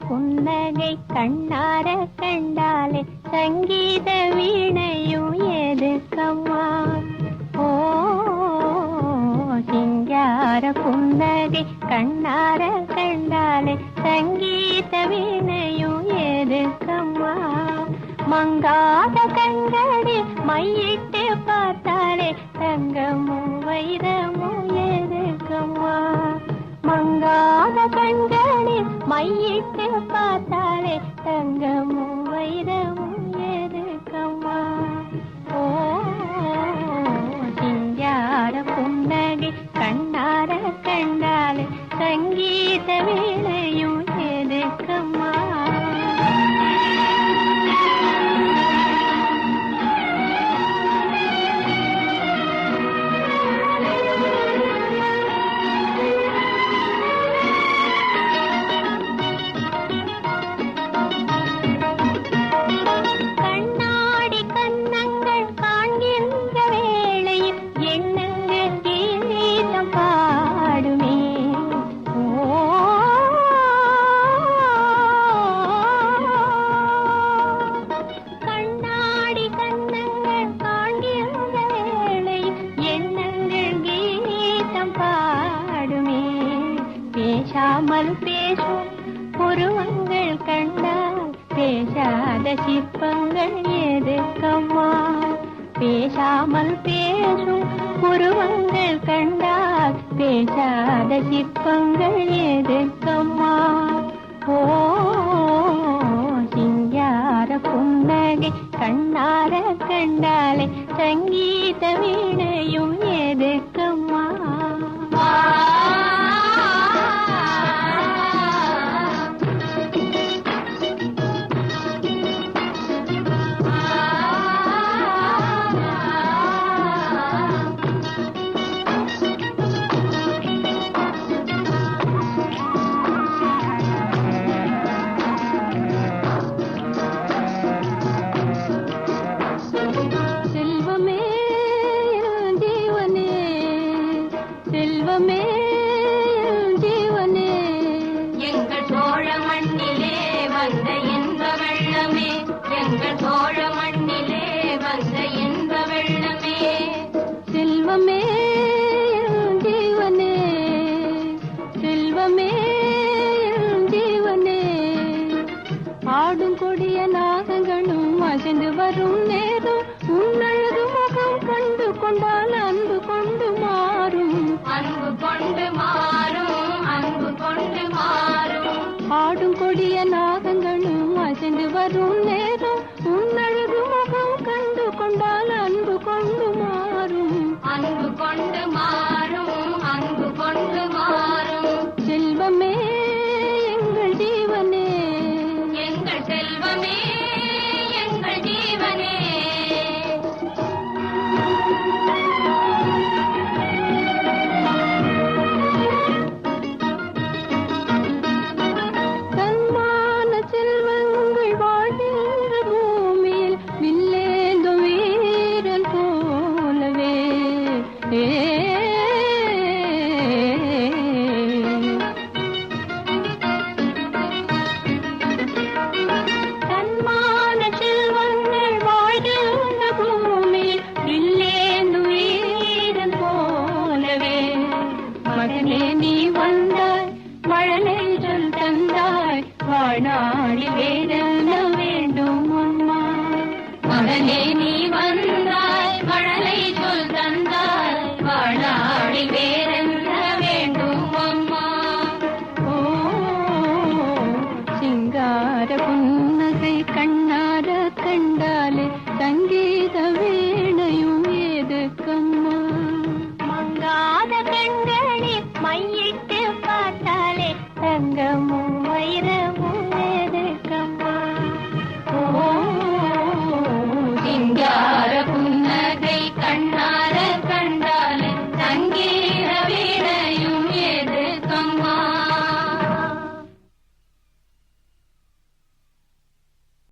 புன்னகை கண்ணார கண்டாலே சங்கீத வீணையும் எதுக்கம்மா ஓ சிங்கார புன்னகை கண்ணார கண்டாலே சங்கீத வீணையும் எதுக்கம்மா மங்காத கண்களே மையிட்டு பார்த்தாலே தங்கமும் வைரமும் கண்டாலே புருவங்கள் கண்டால் பேசாத சிற்பங்கள் எதுக்கம்மா? பேசாமல் பேசும் புருவங்கள் கண்டால் பேசாத சிற்பங்கள் எதுக்கம்மா? ஓ சிங்கார புன்னகை கண்ணார கண்டாலே சங்கீத வீணையும் எதுக்கம்மா ஆடும் கொடிய நாகங்களும் அசைந்து வரும் நேரம் உன்னழகு முகம் கண்டு கொண்டால் கொண்டு ஆடி வேதன வேண்டும் அம்மா. மகனே நீ வந்தாய் மழலை சொல் தந்தாய். வாழாடி வேதன வேண்டும் அம்மா. ஓ சிங்கார புன்னகை கண்ணார கண்டாலே சங்கீத வீணையும் ஏதுக்கம்மா. மங்காத கண்களே மையிட்டு பார்த்தாலே தங்கமும் வைரமும்